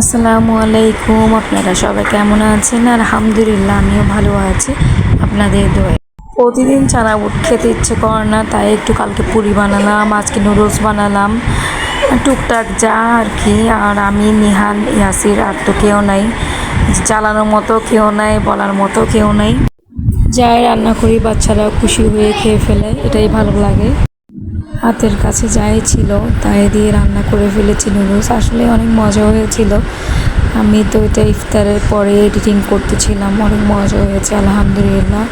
আসসালামু আলাইকুম। আপনারা সবাই কেমন আছেন? আলহামদুলিল্লাহ, আমিও ভালো আছি। আপনাদের দোয়ে প্রতিদিন চানা বুট খেতে ইচ্ছে করে না, তাই একটু কালকে পুরি বানালাম, আজকে নুডলস বানালাম। টুকটাক যা আর কি, আর আমি নিহান ইয়াসির, আর তো কেউ নাই। চালানোর মতো কেউ নাই, বলার মতো কেউ নাই। যাই রান্না করি বাচ্চারা খুশি হয়ে খেয়ে ফেলে, এটাই ভালো লাগে। হাতের কাছে যাই ছিল, তাই দিয়ে রান্না করে ফেলেছি নুডলস। আসলে অনেক মজা হয়েছিল। আমি তো এটা ইফতারের পরে এডিটিং করতেছিলাম, অনেক মজা হয়েছে, আলহামদুলিল্লাহ।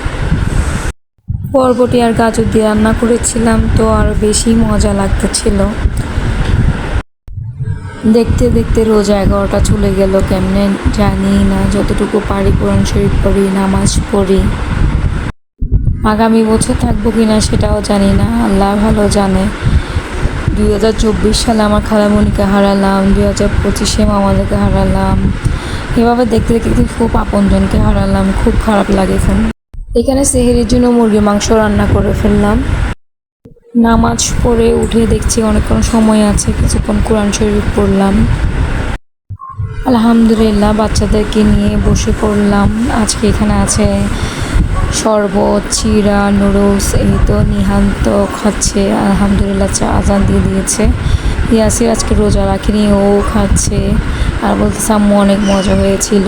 বরবটি আর গাজর দিয়ে রান্না করেছিলাম, তো আরও বেশি মজা লাগতেছিল। দেখতে দেখতে রোজা এগারোটা চলে গেল, কেমনে জানি না, যতটুকু পারি কোরআন শরীফ পড়ি, নামাজ পড়ি। আগামী বছর থাকব কি না সেটাও জানি না, আল্লাহ ভালো জানে। দুই হাজার চব্বিশ সালে আমার খালামণিকে হারালাম, দুই হাজার পঁচিশে মামাদেরকে হারালাম। এভাবে দেখতে দেখতে খুব আপনজনকে হারালাম, খুব খারাপ লাগে এখন। এখানে সেহেরির জন্য মুরগি মাংস রান্না করে ফেললাম। নামাজ পড়ে উঠে দেখছি অনেকক্ষণ সময় আছে, কিছুক্ষণ কোরআন শরীফ পড়লাম। আলহামদুলিল্লাহ, বাচ্চাদেরকে নিয়ে বসে পড়লাম। আজকে এখানে আছে শরবত, চিরা নুডলস এই তো নিহান্ত খাচ্ছে। আলহামদুলিল্লাহ চা আজান দিয়ে দিয়েছে। ইয়াসি আজকে রোজা রাখিনি, ও খাচ্ছে। আর বলতে সাম্মু অনেক মজা হয়েছিল।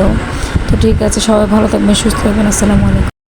তো ঠিক আছে, সবাই ভালো থাকবেন, সুস্থ থাকবেন। আসসালামু আলাইকুম।